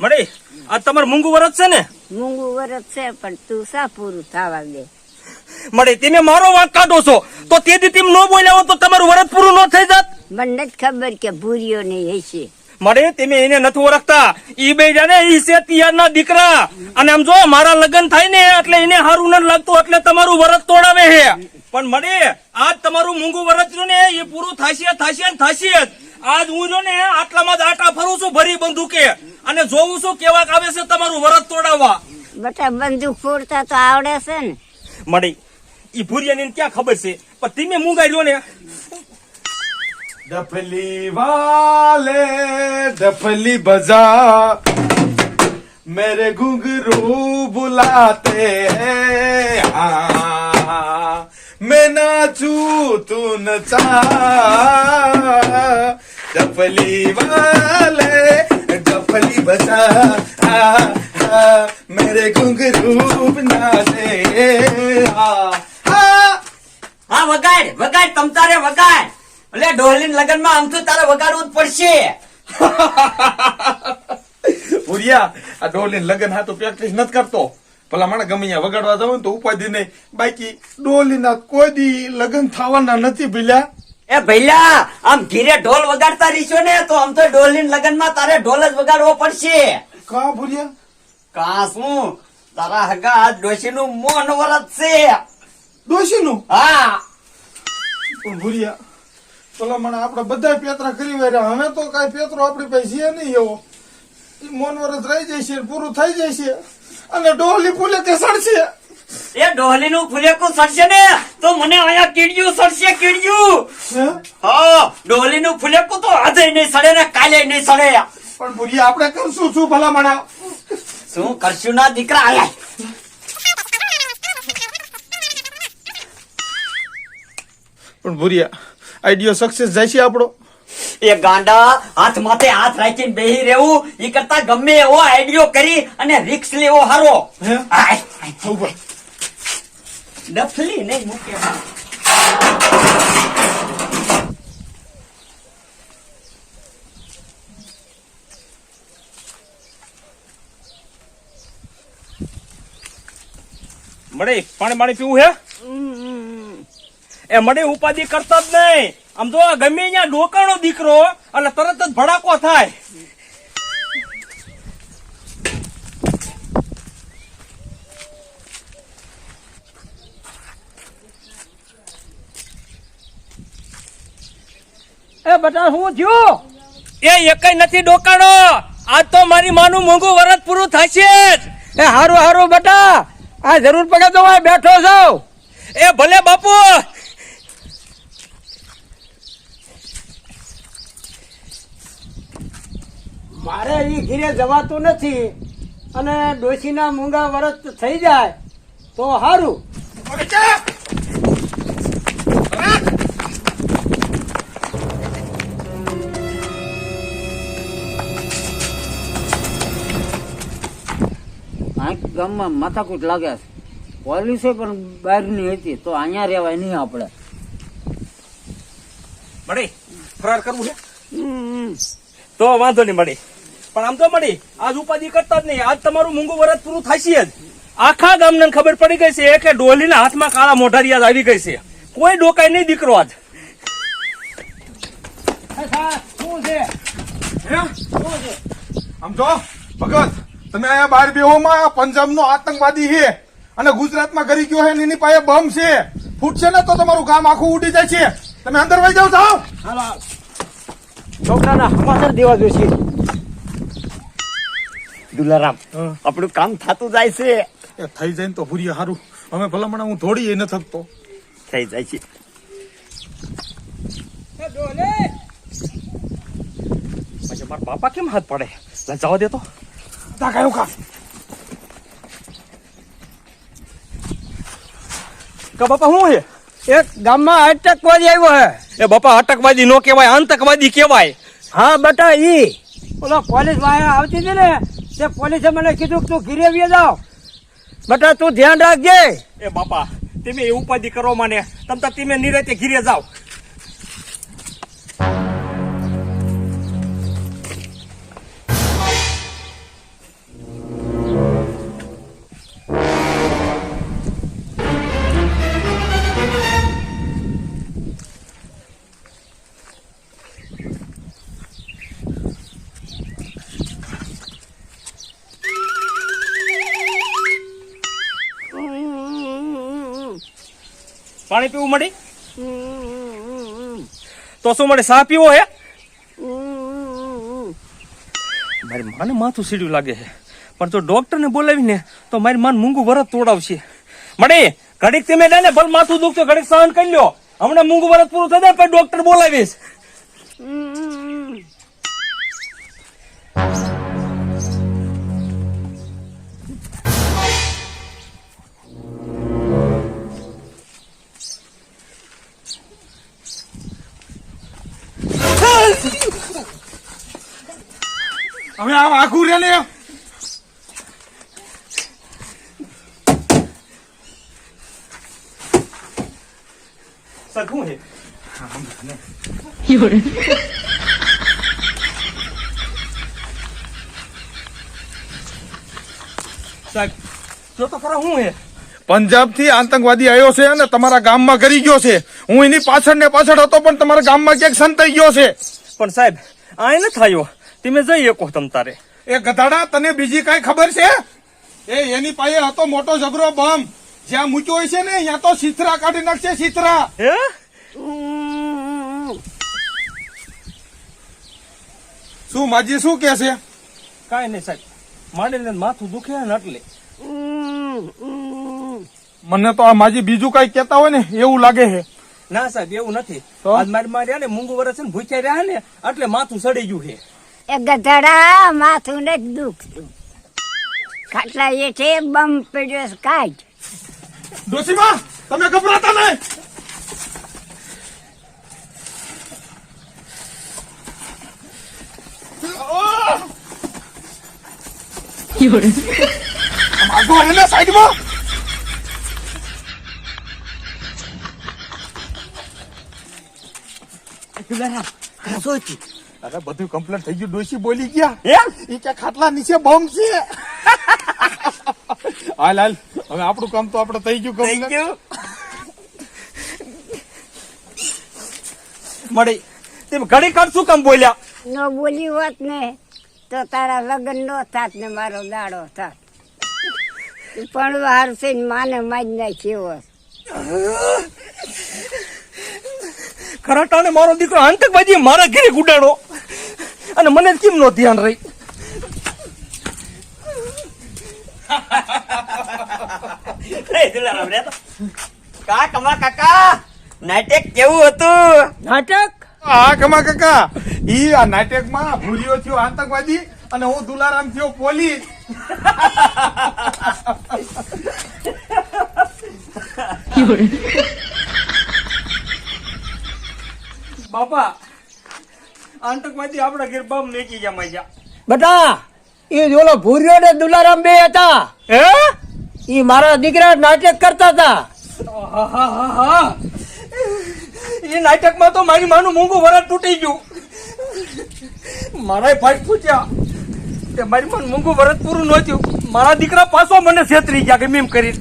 મળી? આ તમારું મૂંગું વરસ છે ને? મૂંગું વરસ છે પણ તું શા પૂરું થવા દે? મળી તમે મારો વાંક કાઢો છો. તો તેથી તેમ ન બોલ્યા હો તો તમારું વરત પૂરું ન થઈ જાત. મને જ ખબર કે ભૂરીઓ નહીં હશે. મળે તમે એને નથી ઓળખતા. ઈ બે જાને ઈ છે તિયારના દીકરા. અને આમ જો મારા લગ્ન થાય ને એટલે એને હારું ન લાગતું એટલે તમારું વરત તોડાવે છે. પણ મળે આજ તમારું મૂંગું વરસ રહ્યું ને એ પૂરું થશે થશે ને થશે જ. આજ હું જો ને આટલામાં જ આટા ફરું છું ભરી બંદૂકે અને જોઉં છું કેવા આવે છે તમારું વરસ તોડાવવા બટા બંદૂક ફોડતા તો આવડે છે ને મળી ઈ ભૂરિયાની ક્યાં ખબર છે પણ તમે મૂંગાઈ લ્યો ને डफली वाले डफली बजा मेरे घुंघरू बुलाते हैं हाँ मैं नाचू तू नचा डफली वाले डफली बजा हाँ, हाँ, मेरे घुंघरू बनाते हाँ हाँ હા વગાડ વગાડ તમ તારે વગાડ એટલે ડોહલીન લગન માં આમ તો તારે વગાડવું જ પડશે ભૂરિયા આ ડોલી લગન હા તો પ્રેક્ટિસ નથી કરતો ભલા મને ગમે ત્યાં વગાડવા જાવ તો ઉપાધિ નહીં બાકી ડોલી ના કોઈ દી લગન થવાના નથી ભીલ્યા એ ભૈલા આમ ઘીરે ઢોલ વગાડતા રહીશો ને તો આમ તો ડોહલીન લગનમાં તારે ઢોલ જ વગાડવો પડશે. કા ભૂલ્યા? કા શું? તારા હગા આ ડોશી નું મોન વરત છે. ડોશી નું હા ભૂલ્યા. પેલા મને આપડે બધા પેતરા કરી વાર્યા. હવે તો કઈ પેતરો આપડી પાસે છે નહીં એવો. મોન વરત રહી જાય છે પૂરું થઈ જાય છે અને ડોલી ફૂલે તે સડશે. એ ડોહલી નું ફુલેકું સડશે ને? તો મને અહીંયા કીડ્યું સડશે કીડ્યું. હા? ડોહલી નું ફુલેકું તો આજે નહીં સડે ને કાલે નહીં સડે. પણ ભૂરિયા આપણે કરશું શું ભલા મણા શું કરશું ના દીકરા? આયા પણ ભૂરિયા આઈડિયો સક્સેસ જાય છે આપણો. એ ગાંડા હાથ માથે હાથ રાખીને બેહી રહેવું એ કરતા ગમે એવો આઈડિયો કરી અને રિક્સ લેવો હારો. હે? ડફલી નહીં મૂકે મળે પાણી પાણી પીવું હે? એ મને ઉપાધિ કરતા જ નહીં. આમ તો ગમે ત્યાં ડોકાણો દીકરો, એટલે તરત જ ભડાકો થાય. બટા શું થયું? એ એકય નથી ડોકાણો. આજ તો મારી માનું મોંઘું વરસ પૂરું થશે જ. એ હારું હારું બટા આ જરૂર પડે તો હું બેઠો છું. એ ભલે બાપુ. મારે એ ઘીરે જવાતું નથી અને ડોશીના મૂંગા વરસ થઈ જાય. તો સારું આ ગામમાં માથાકૂટ લાગે છે. પોલીસે પણ બહારની હતી તો અહીંયા રહેવાય નહીં આપણે. મળી ફરાર કરવું છે? તો વાંધો નહીં મળી. પણ આમ તો મળી આજ ઉપાધિ કરતા જ નહીં. આજ તમારું મૂંગું વરસ પૂરું થશે જ. આખા ગામને ખબર પડી ગઈ છે કે ડોલીના હાથમાં કાળા મોઢારી આવી ગઈ છે. કોઈ ડોકાય નહીં દીકરો આજ. શું છે? આમ જો ભગત. તમે અહીંયા બાર બેહોમાં પંજાબ નો આતંકવાદી છે. અને ગુજરાતમાં ગરી ગયો છે એની પાસે બમ છે. ફૂટશે ને તો તમારું ગામ આખું ઉડી જાય છે. તમે અંદર વહી જાઓ જાઓ. છોકરાના સમાચાર દેવા જોઈશે દુલારામ આપણું કામ થતું જાય છે. થઈ જાય ને તો ભૂરી સારું અમે ભલામણ હું થોડી એ ન થકતો. થઈ જાય છે. પછી મારા બાપા કેમ હાથ પડે? જવા દે કા બાપા શું છે એક ગામમાં આતંકવાદી આવ્યો હે. એ બાપા આતંકવાદી નો કહેવાય આતંકવાદી કહેવાય. હા બટા ઈ. ઓલો પોલીસવાળા આવતી હતી ને તે પોલીસે મને કીધું કે તું ઘીરે વી જાવ બટા તું ધ્યાન રાખજે. એ બાપા તમે એ ઉપાધિ કરો મને. તમ તો તમે નિરાતે ઘીરે જાઓ. પાણી પીવું મળી? તો શું મળે? સા પીવો હે? મારી માને માથું સીડ્યું લાગે છે. પણ જો ડોક્ટરને બોલાવીને તો મારી માન મૂંગું વરત તોડાવશે. મળી ઘડીક તમે ને ભલ માથું દુખતો ઘડીક સહન કરી લ્યો. હમણાં મૂંગું વરત પૂરું જાય પછી ડોક્ટર બોલાવીશ. હવે આમ આખું રે ને સરખું હે સાહેબ જો તો ખરા હું હે પંજાબથી આતંકવાદી આવ્યો છે અને તમારા ગામમાં કરી ગયો છે. હું એની પાછળ ને પાછળ હતો પણ તમારા ગામમાં ક્યાંક સંતાઈ ગયો છે. પણ સાહેબ આ ન થયો. તમે જઈ શકો તમ તારે. એ ગધાડા તને બીજી કઈ ખબર છે? એ એની પાસે હતો મોટો ઝઘરો બમ. જ્યાં મૂક્યો હોય છે ને ત્યાં તો સિથરા કાઢી નાખશે સિથરા. હે? શું માજી શું કે છે? કાંઈ નહીં સાહેબ. માંડીને માથું દુખે ને એટલે. મને તો આ માજી બીજું કઈ કેતા હોય ને એવું લાગે છે. ના સાહેબ એવું નથી. તો? આજ મારી માં રહ્યા ને મૂંગું વરસ છે ને ભૂખ્યા રહ્યા ને એટલે માથું સડી ગયું છે. એ ગધડા માથું ને દુખતું. ખાટલા એ છે બમ પડ્યો છે કાઢ. ડોસીમાં તમે ગભરાતા નહીં. સાઈડમાં. સાઈડમાં અરે બધું કમ્પ્લેટ થઈ ગયું. ડોસી બોલી ગયા. એમ? એ કે ખાટલા નીચે બોમ્બ છે. હાલ હાલ. હવે આપણું કામ તો આપણે થઈ ગયું થઈ ગયું? મળી. તેમ ઘડી કર શું કામ બોલ્યા? નો બોલી હોત ને તો તારા લગ્ન નો થાત ને મારો દાડો થાત. પણ વાર છે ને માને માજ નાખ્યો હોત. ખરા ટાણે મારો દીકરો આતંકવાદી મારા ઘરે ગુડાડો. અને મને કેમ નો ધ્યાન રહી? કા કમા કાકા નાટક કેવું હતું? નાટક? હા કમા કાકા. ઈ આ નાટકમાં ભૂલ્યો થયો આતંકવાદી અને હું દુલારામ થયો પોલીસ બાપા આતંકવાદી આપણા ઘેર બમ મેકી ગયા મજા. બટા એ ઓલો ભૂર્યો ને દુલારામ બે હતા. હે? એ મારા દીકરા નાટક કરતા હતા. એ નાટકમાં તો મારી માનું મૂંગું વરસ તૂટી ગયું. મારા ભાઈ પૂછ્યા કે મારી માનું મૂંગું વરસ પૂરું ન થયું. મારા દીકરા પાછો મને છેતરી ગયા કે મેમ કરી.